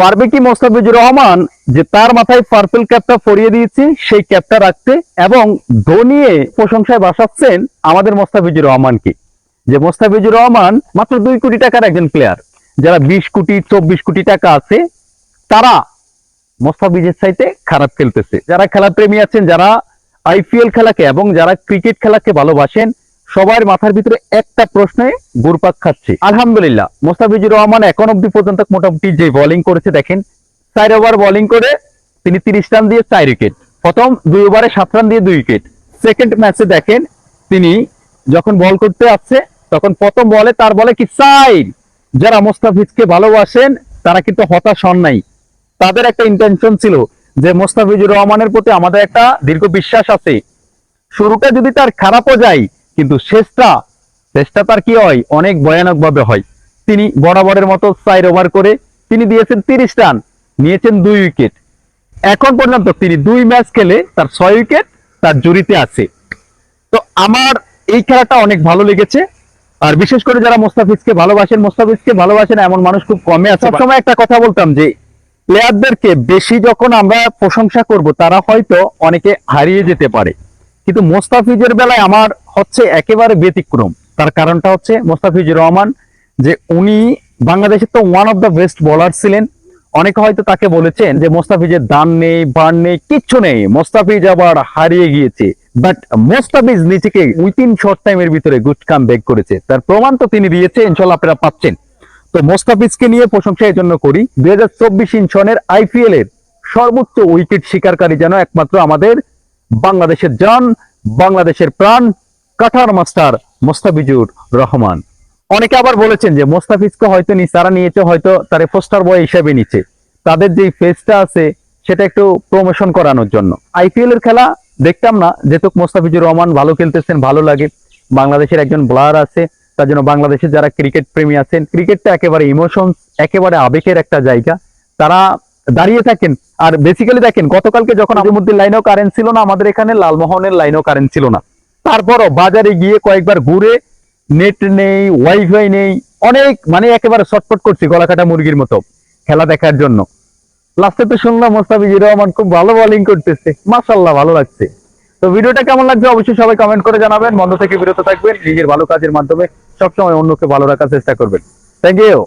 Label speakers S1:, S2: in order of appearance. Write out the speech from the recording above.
S1: পারবে কি মোস্তাফিজুর রহমান যে তার মাথায় পার্পল ক্যাপটা পরিয়ে দিয়েছি, সেই ক্যাপটা রাখতে এবং ধোনিয়ে প্রশংসায় বাসাচ্ছেন আমাদের মোস্তাফিজুর রহমানকে। যে মোস্তাফিজুর রহমান মাত্র দুই কোটি টাকার একজন প্লেয়ার যারা বিশ কোটি, চব্বিশ কোটি টাকা আছে, তারা মোস্তাফিজের চাইতে খারাপ খেলতেছে। যারা খেলা প্রেমী আছেন, যারা আইপিএল খেলাকে এবং যারা ক্রিকেট খেলাকে ভালোবাসেন সবার মাথার ভিতরে একটা প্রশ্নে ঘুরপাক খাচ্ছে। আলহামদুলিল্লাহ, মোস্তাফিজুর রহমান এখন অব্দি পর্যন্ত মোটামুটি যে বোলিং করেছে, দেখেন, চার ওভার বোলিং করে তিনি তিরিশ রান দিয়ে চার উইকেট প্রথম দুই ওভারে সাত রান দিয়ে দুই উইকেট সেকেন্ড ম্যাচে দেখেন, তিনি যখন বল করতে আসছে, তখন প্রথম বলে তার বলে কি সাইড যারা মোস্তাফিজকে ভালোবাসেন, তারা কিন্তু হতাশ হন নাই। তাদের একটা ইন্টেনশন ছিল যে মোস্তাফিজুর রহমানের প্রতি আমাদের একটা দীর্ঘ বিশ্বাস আছে। শুরুটা যদি তার খারাপও যায় কিন্তু শেষটা শেষটা তার কি হয়? অনেক ভয়ানক ভাবে হয়। তিনি বরাবরের মতো চার ওভার করে তিনি দিয়েছেন তিরিশ রান নিয়েছেন দুই উইকেট। এখন পর্যন্ত তিনি দুই ম্যাচ খেলে তার ছয় উইকেট তার জুড়িতে আছে। তো আমার এই খেলাটা অনেক ভালো লেগেছে। আর বিশেষ করে যারা মোস্তাফিজকে ভালোবাসেন মোস্তাফিজকে ভালোবাসেন এমন মানুষ খুব কমে আছে। সবসময় একটা কথা বলতাম যে প্লেয়ারদেরকে বেশি যখন আমরা প্রশংসা করব তারা হয়তো অনেকে হারিয়ে যেতে পারে। কিন্তু মোস্তাফিজের বেলায় আমার হচ্ছে একেবারে ব্যতিক্রম। তার কারণটা হচ্ছে মোস্তাফিজুর রহমান যে উনি বাংলাদেশের তো one of the best bowler ছিলেন। অনেকে হয়তো তাকে বলেছেন যে মোস্তাফিজের দান নেই বান নেই, কিচ্ছু নেই। মোস্তাফিজ আবার হারিয়ে গিয়েছে। বাট মোস্তাফিজ নিজেকে উইথিন শর্ট টাইমের ভিতরে গুড কাম ব্যাক করেছে। তার প্রমাণ তো তিনি দিয়েছে ইনশাল্লাহ আপনারা পাচ্ছেন। তো মোস্তাফিজকে নিয়ে প্রশংসা এই জন্য করি, দুই হাজার চব্বিশ ইনশনের আইপিএল এর সর্বোচ্চ উইকেট শিকারকারী যেন একমাত্র আমাদের বাংলাদেশের জান, বাংলাদেশের প্রাণ কাঠার মাস্টার মোস্তাফিজুর রহমান। অনেকে আবার বলেছেন যে মোস্তাফিজকে হয়তো নি তারা নিয়েছে, হয়তো তার পোস্টার বয় হিসেবে নিচ্ছে। তাদের যে ফেসটা আছে, সেটা একটু প্রমোশন করানোর জন্য। আইপিএল এর খেলা দেখতাম না, যেহেতু মোস্তাফিজুর রহমান ভালো খেলতেছেন, ভালো লাগে। বাংলাদেশের একজন বোলার আছে, তার জন্য বাংলাদেশের যারা ক্রিকেট প্রেমী আছেন ক্রিকেটটা একেবারে ইমোশন একেবারে আবেগের একটা জায়গা। তারা দাঁড়িয়ে থাকেন। আর বেসিক্যালি দেখেন গতকালকে যখন আজিমুদ্দিন লাইনেও কারেন্ট ছিল না আমাদের এখানে লালমোহনের লাইনেও কারেন্ট ছিল না। তারপরও বাজারে গিয়ে কয়েকবার ঘুরে নেট নেই ওয়াইফাই নেই অনেক মানে একেবারে শর্টপট করছি গলা কাটা মুরগির মতো খেলা দেখার জন্য। লাস্টে তো শুনলাম মোস্তাফিজুর রহমান খুব ভালো বোলিং করতেছে। মাশাল্লাহ ভালো লাগছে। তো ভিডিওটা কেমন লাগছে অবশ্যই সবাই কমেন্ট করে জানাবেন। বন্ধ থেকে বিরত থাকবেন নিজের ভালো কাজের মাধ্যমে সবসময় অন্যকে ভালো রাখার চেষ্টা করবেন। Thank you